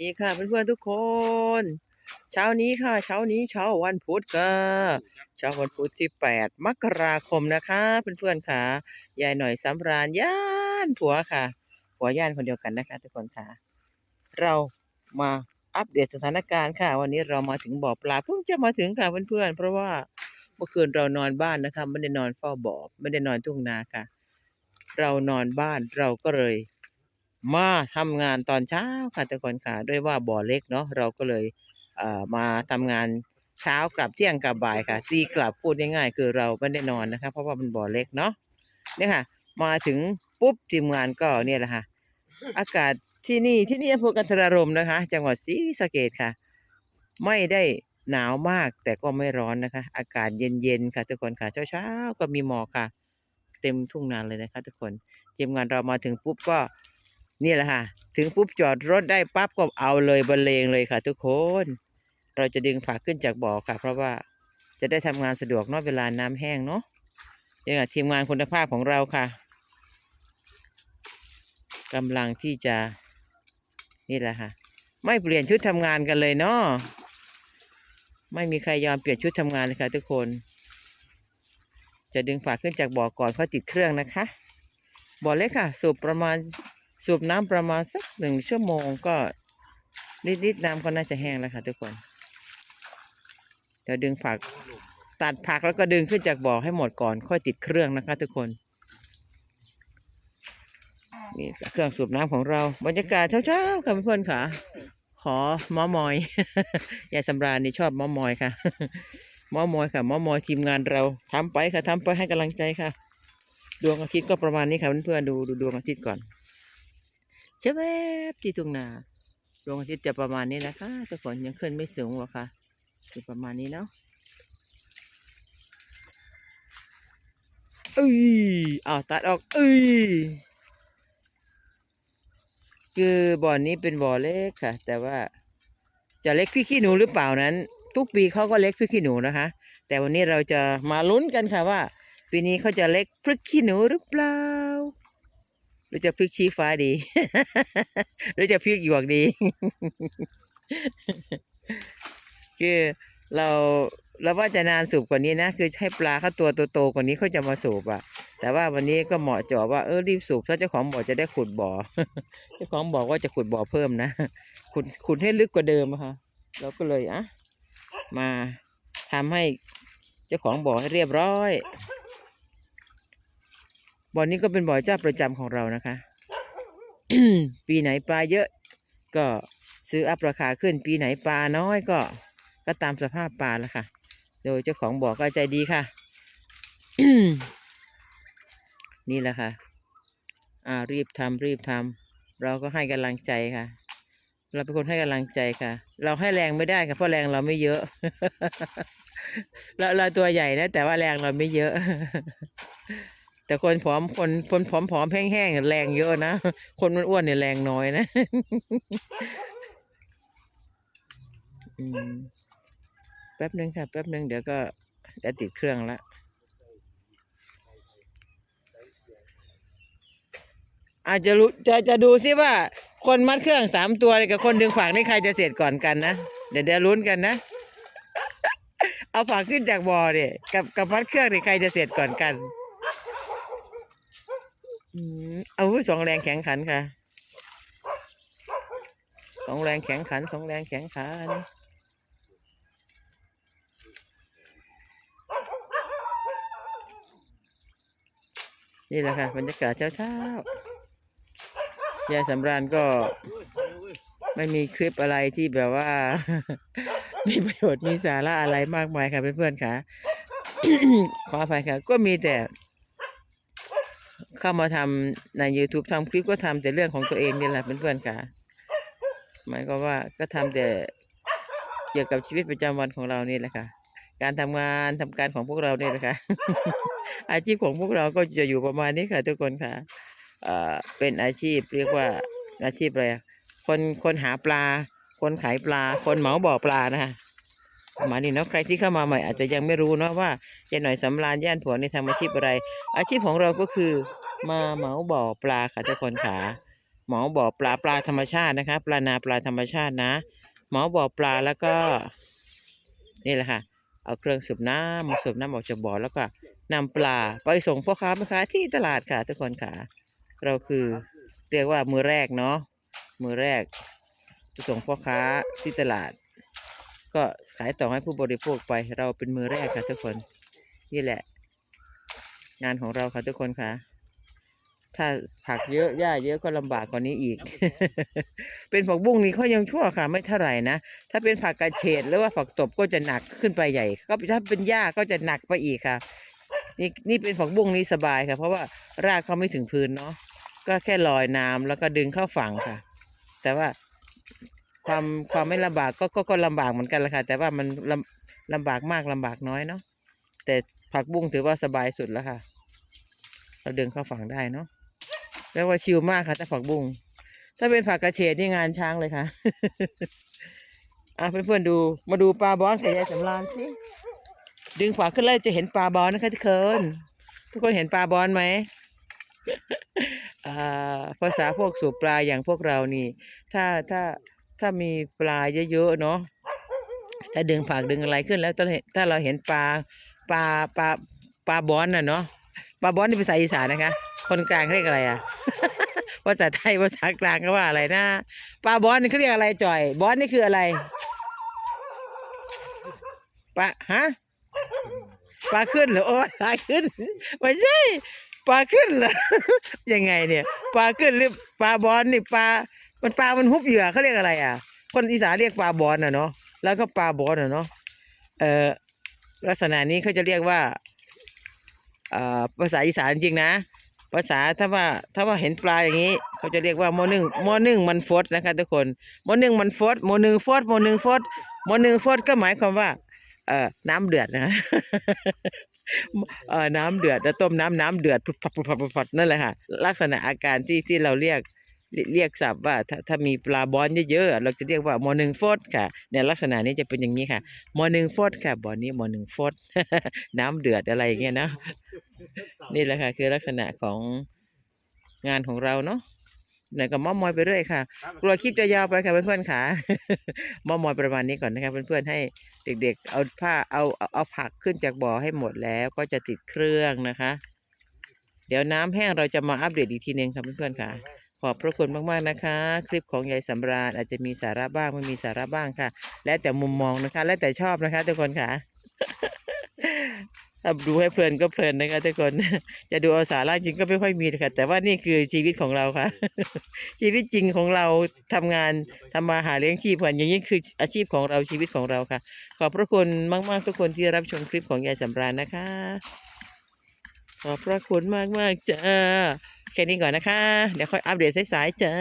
ดีค่ะเพื่อนๆทุกคน เช้านี้ค่ะ เช้านี้เช้าวันพุธค่ะเช้าวันพุธที่ 8 มกราคมนะคะเพื่อนๆค่ะยายหน่อยสำราญย่านผัวค่ะผัวย่านคนเดียวกันนะคะ ทุกคนค่ะ เรามาอัปเดตสถานการณ์ค่ะ วันนี้เรามาถึงบ่อปลาเพิ่งจะมาถึงค่ะเพื่อนๆเพราะว่าเมื่อคืนเรานอนบ้านนะคะไม่ได้นอนเฝ้าบ่อไม่ได้นอนทุ่งนาค่ะ เรานอนบ้านเราก็เลย มาทำงานตอนเช้าค่ะทุกคนค่ะด้วยว่าบ่อเล็กเนาะเราก็เลยเอ่อมาทำงานเช้ากลับเที่ยงกลับบ่ายค่ะตีกลับพูดง่ายๆคือเราไม่ได้นอนนะคะ เพราะว่ามันบ่อเล็กเนาะเนี่ยค่ะ มาถึงปุ๊บทีมงานก็เนี่ยแหละค่ะ อากาศที่นี่ที่นี่อำเภอกันทรารมนะคะ จังหวัดศรีสะเกษค่ะ ไม่ได้หนาวมากแต่ก็ไม่ร้อนนะคะ อากาศเย็นๆค่ะทุกคนค่ะเช้าๆก็มีหมอกค่ะ เต็มทุ่งนาเลยนะคะ ทุกคนทีมงานเรามาถึงปุ๊บก็ นี่แหละค่ะ ถึงปุ๊บจอดรถได้ปั๊บก็เอาเลยบรรเลงเลยค่ะ ทุกคน เราจะดึงผักขึ้นจากบ่อค่ะ เพราะว่าจะได้ทำงานสะดวกนอกเวลาน้ำแห้งเนาะนี่ค่ะทีมงานคุณภาพของเราค่ะกำลังที่จะ นี่แหละค่ะ ไม่เปลี่ยนชุดทำงานกันเลยเนาะไม่มีใครยอมเปลี่ยนชุดทำงานเลยค่ะ ทุกคน จะดึงฝาขึ้นจากบ่อก่อนเพราะติดเครื่องนะคะ บ่อเล็กค่ะ สูบประมาณ สูบน้ำประมาณสักหนึ่งชั่วโมงก็นิดๆน้ำก็น่าจะแห้งแล้วค่ะทุกคน เดี๋ยวดึงผัก ตัดผักแล้วก็ดึงขึ้นจากบ่อให้หมดก่อน ค่อยติดเครื่องนะคะทุกคนนี่เครื่องสูบน้ำของเรา บรรยากาศเช้าๆค่ะเพื่อนๆค่ะ ขอมอมอยยายสำราญนี่ชอบมอมอยค่ะมอมอยค่ะมอมอยทีมงานเราทำไปค่ะทำไปให้กำลังใจค่ะ ดวงอาทิตย์ก็ประมาณนี้ค่ะเพื่อนๆดูดูดวงอาทิตย์ก่อน เชฟบที่ทุ่งนาดวงอาทิตย์จะประมาณนี้นะคะแต่ฝนยังขึ้นไม่สูงหรอกค่ะจะประมาณนี้เนาะเอ้ยอ้าวตัดออก เอ้ยคือบ่อนนี้เป็นบ่อเล็กค่ะ แต่ว่าจะเล็กพี่ขี้หนูหรือเปล่านั้น ทุกปีเขาก็เล็กพี่ขี้หนูนะคะ แต่วันนี้เราจะมาลุ้นกันค่ะว่า ปีนี้เขาจะเล็กพริกขี้หนูหรือเปล่า รือจะพริกชี้ฟ้าดีหรือจะพริกหยวกดี คือเราเราว่าจะนานสูบกว่านี้นะ คือให้ปลาเขาตัวโตๆกว่านี้เขาจะมาสูบอะแต่ว่าวันนี้ก็เหมาะเจาะว่าเออรีบสูบถ้าเจ้าของบ่อจะได้ขุดบ่อเจ้าของบอกว่าจะขุดบ่อเพิ่มนะขุดขุดให้ลึกกว่าเดิมค่ะเราก็เลยอะมาทำให้เจ้าของบ่อให้เรียบร้อย บ่อนนี้ก็เป็นบ่อเจ้าประจำของเรานะคะ ปีไหนปลาเยอะ ก็ซื้ออัพราคาขึ้น ปีไหนปลาน้อยก็ ก็ตามสภาพปลาล้วค่ะ โดยเจ้าของบ่อก็ใจดีค่ะ นี่แหละค่ะ อ่ารีบทำรีบทำเราก็ให้กำลังใจค่ะ เราเป็นคนให้กำลังใจค่ะ เราให้แรงไม่ได้ค่ะเพราะแรงเราไม่เยอะเราเราตัวใหญ่นะแต่ว่าแรงเราไม่เยอะ แต่คนผอมคนคนผอมผอมๆแห้งๆแรงเยอะนะ คนมัดอ้วนเนี่ยแรงน้อยนะแป๊บหนึ่งค่ะ แป๊บหนึ่งเดี๋ยวก็จะติดเครื่องละอาจจะรู้จะจะดูซิว่า คนมัดเครื่องสามตัวกับคนดึงฝากนี่ใครจะเสร็จก่อนกันนะ เดี๋ยวเดี๋ยวลุ้นกันนะ เอาฝากขึ้นจากบ่อเนี่ยกับกับมัดเครื่องนี่ใครจะเสร็จก่อนกัน อืมเอาอุ๊ยสองแรงแข็งขันค่ะ สองแรงแข็งขัน สองแรงแข็งขันนี่แหละค่ะบรรยากาศเช้าๆยายสำราญก็ไม่มีคลิปอะไรที่แบบว่า มีประโยชน์มีสาระอะไรมากมายค่ะเพื่อนๆค่ะ ขออภัยค่ะ ก็มีแต่ เข้ามาทำใน YouTube ทำคลิปก็ทำแต่เรื่องของตัวเองนี่แหละเพื่อนๆค่ะหมายก็ว่าก็ทำแต่เกี่ยวกับชีวิตประจำวันของเรานี่แหละค่ะ การทำงานทำการของพวกเราเนี่ยนะคะอาชีพของพวกเราก็จะอยู่ประมาณนี้ค่ะ ทุกคนค่ะเป็นอาชีพเรียกว่าอาชีพอะไรคนคนหาปลา คนขายปลา คนเหมาบ่อปลานะคะประมาณนี้เนาะใครที่เข้ามาใหม่อาจจะยังไม่รู้เนาะว่าเจหน่อยสำราญย่านผัวในทำอาชีพอะไร อาชีพของเราก็คือ มาเหมาบ่อปลาค่ะทุกคนค่ะหมอบ่อปลาปลาธรรมชาตินะคะปลานาปลาธรรมชาตินะหมอบ่อปลาแล้วก็ นี่แหละค่ะ เอาเครื่องสูบน้ำมาสูบน้ำออกจากบ่อแล้วก็นำปลาไปส่งพ่อค้าแม่ค้าที่ตลาดค่ะ ทุกคนค่ะ เราคือเรียกว่ามือแรกเนาะมือแรกไปส่งพ่อค้าที่ตลาด ก็ขายต่อให้ผู้บริโภคไป เราเป็นมือแรกค่ะทุกคน นี่แหละ งานของเราค่ะทุกคนค่ะ ถ้าผักเยอะหญ้าเยอะก็ลำบากกว่านี้อีก เป็นผักบุ้งนี่เขายังชั่วค่ะ ไม่เท่าไหร่นะ ถ้าเป็นผักกระเฉดหรือว่าผักตบก็จะหนักขึ้นไปใหญ่ก็ถ้าเป็นหญ้าก็จะหนักไปอีกค่ะ นี่นี่เป็นผักบุ้งนี่สบายค่ะ เพราะว่ารากเขาไม่ถึงพื้นเนาะก็แค่ลอยน้ำแล้วก็ดึงเข้าฝั่งค่ะ แต่ว่าความความไม่ลำบากก็ก็ก็ลำบากเหมือนกันแหละค่ะ แต่ว่ามันลำลำบากมากลำบากน้อยเนาะแต่ผักบุ้งถือว่าสบายสุดแล้วค่ะ เราดึงเข้าฝั่งได้เนาะ เรียกว่าชิลมากค่ะถ้าผักบุ้งถ้าเป็นผักกระเฉดนี่งานช้างเลยค่ะ อะเพื่อนๆดูมาดูปลาบอสกับยายสำรานสิดึงขวาขึ้นเลยจะเห็นปลาบอลนะคะทุกคนทุกคนเห็นปลาบอลไหมอ่าภาษาพวกสูบปลาอย่างพวกเรานี่ ถ้าถ้าถ้ามีปลาเยอะๆเนาะถ้าดึงผักดึงอะไรขึ้นแล้วถ้าเห็นถ้าเราเห็นปลาปลาปลาปลาบอลน่ะเนาะ ปลาบอลนี่ภาษาอีสานนะคะ คนกลางเขาเรียกอะไรอะ ภาษาไทยภาษากลางก็ว่าอะไรนะปลาบอลนี่เขาเรียกอะไรจ่อย บอลนี่คืออะไรปลาฮะปลาขึ้นเหรอโอ้ปลาขึ้นไม่ใช่ปลาขึ้นเหรอยังไงเนี่ยปลาขึ้นหรือปลาบอลนี่ปลามันปลามันฮุบเหยื่อเขาเรียกอะไรอะ คนอีสานเรียกปลาบอลน่ะเนาะแล้วก็ปลาบอลน่ะเนาะเอ่อลักษณะนี้เขาจะเรียกว่า ภาษาอีสานจริงนะภาษาถ้าว่าถ้าว่าเห็นปลาอย่างนี้ เขาจะเรียกว่าโมอนึ่งโมอนึ่งมันฟดนะคะทุกคนโมอนึ่งมันฟดโมอนึ่งฟดโมอนึ่งฟดโมอนึ่งฟดก็หมายความว่าเอ่อน้ำเดือดนะเอ่อน้ำเดือดแล้วต้มน้ำน้ำเดือดพุดพัดผัดผัดนั่นแหละค่ะลักษณะอาการที่ที่เราเรียก เรียเรียกศัพท์ว่าถ้าถ้ามีปลาบอนเยอะๆเราจะเรียกว่าโมอหนึ่งฟดค่ะเนี่ยลักษณะนี้จะเป็นอย่างนี้ค่ะโมอหนึ่งฟดค่ะบ่อนี้โมอหนึ่งฟดน้ำเดือดอะไรอย่างเงี้ยนะนี่แหละค่ะ คือลักษณะของงานของเราเนาะไหนก็มอมอยไปเรื่อยค่ะ กลัวคลิปจะยาวไปค่ะเพื่อนๆค่ะมอมอยประมาณนี้ก่อนนะคะเพื่อนๆให้เด็กๆ เอาผ้าเอาเอาเอาผักขึ้นจากบ่อให้หมดแล้วก็จะติดเครื่องนะคะ เดี๋ยวน้ำแห้งเราจะมาอัปเดตอีกทีหนึงค่ะเพื่อนๆค่ะ ขอบพระคุณมากๆนะคะ คลิปของยายสำราญอาจจะมีสาระบ้างไม่มีสาระบ้างค่ะ แล้วแต่มุมมองนะคะ แล้วแต่ชอบนะคะทุกคนค่ะดูให้เพลินก็เพลินนะคะทุกคน จะดูเอาสาระจริงก็ไม่ค่อยมีค่ะแต่ว่านี่คือชีวิตของเราค่ะ ชีวิตจริงของเราทำงานทำมาหาเลี้ยงชีพกันอย่างนี้คืออาชีพของเราชีวิตของเราค่ะ ขอบพระคุณมาก ๆ ทุกคนที่รับชมคลิปของยายสำราญนะคะ ขอบพระคุณมากๆจ้า แค่นี้ก่อนนะคะ เดี๋ยวค่อยอัปเดตสายๆเจ้า